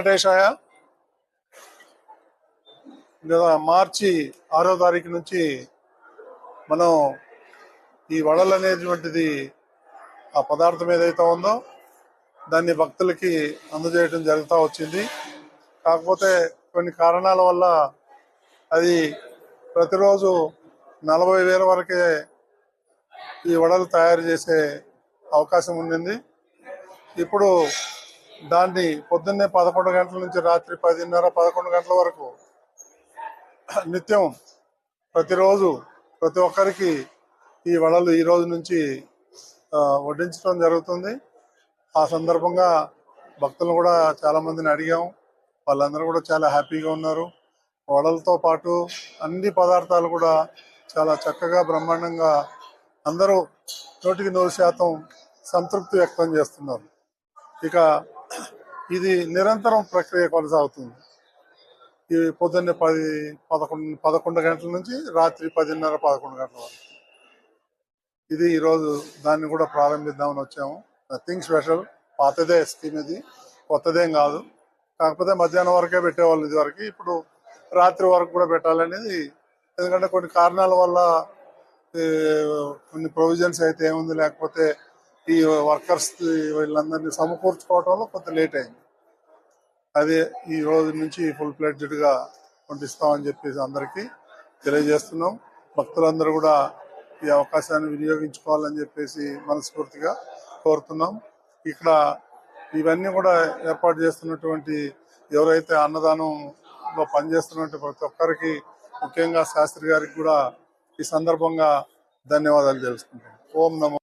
వెంకటేశాయ. లేదా మార్చి ఆరో తారీఖు నుంచి మనం ఈ వడలు అనేటువంటిది ఆ పదార్థం ఏదైతే ఉందో దాన్ని భక్తులకి అందజేయడం జరుగుతూ వచ్చింది. కాకపోతే కొన్ని కారణాల వల్ల అది ప్రతిరోజు నలభై వేల వరకే ఈ వడలు తయారు చేసే అవకాశం ఉండింది. ఇప్పుడు దాన్ని పొద్దున్నే పదకొండు గంటల నుంచి రాత్రి పదిన్నర పదకొండు గంటల వరకు నిత్యం ప్రతిరోజు ప్రతి ఒక్కరికి ఈ వడలు ఈ రోజు నుంచి వడ్డించడం జరుగుతుంది. ఆ సందర్భంగా భక్తులను కూడా చాలా మందిని అడిగాం. వాళ్ళందరూ కూడా చాలా హ్యాపీగా ఉన్నారు. వడలతో పాటు అన్ని పదార్థాలు కూడా చాలా చక్కగా బ్రహ్మాండంగా అందరూ నూటికి నూరు శాతం సంతృప్తి వ్యక్తం చేస్తున్నారు. ఇక ఇది నిరంతరం ప్రక్రియ కొనసాగుతుంది. ఇవి పొద్దున్నే పది పదకొండు పదకొండు గంటల నుంచి రాత్రి పదిన్నర పదకొండు గంటల వరకు. ఇది ఈరోజు దాన్ని కూడా ప్రారంభిద్దామని వచ్చాము. నథింగ్ స్పెషల్ పాతదే స్కీమ్ ఇది కొత్తదేం కాదు. కాకపోతే మధ్యాహ్నం వరకే పెట్టేవాళ్ళు ఇది వరకు ఇప్పుడు రాత్రి వరకు కూడా పెట్టాలనేది ఎందుకంటే కొన్ని కారణాల వల్ల కొన్ని ప్రొవిజన్స్ అయితే ఏముంది లేకపోతే ఈ వర్కర్స్ వీళ్ళందరినీ సమకూర్చుకోవడంలో కొంత లేట్ అయింది. అదే ఈ రోజు నుంచి ఫుల్ ప్లేటెడ్ పంపిస్తామని చెప్పేసి అందరికీ తెలియజేస్తున్నాం. భక్తులందరూ కూడా ఈ అవకాశాన్ని వినియోగించుకోవాలని చెప్పేసి మనస్ఫూర్తిగా కోరుతున్నాం. ఇక్కడ ఇవన్నీ కూడా ఏర్పాటు చేస్తున్నటువంటి ఎవరైతే అన్నదానంలో పనిచేస్తున్నటువంటి ప్రతి ఒక్కరికి ముఖ్యంగా శాస్త్రి గారికి కూడా ఈ సందర్భంగా ధన్యవాదాలు తెలుసుకుంటాం ఓం నమో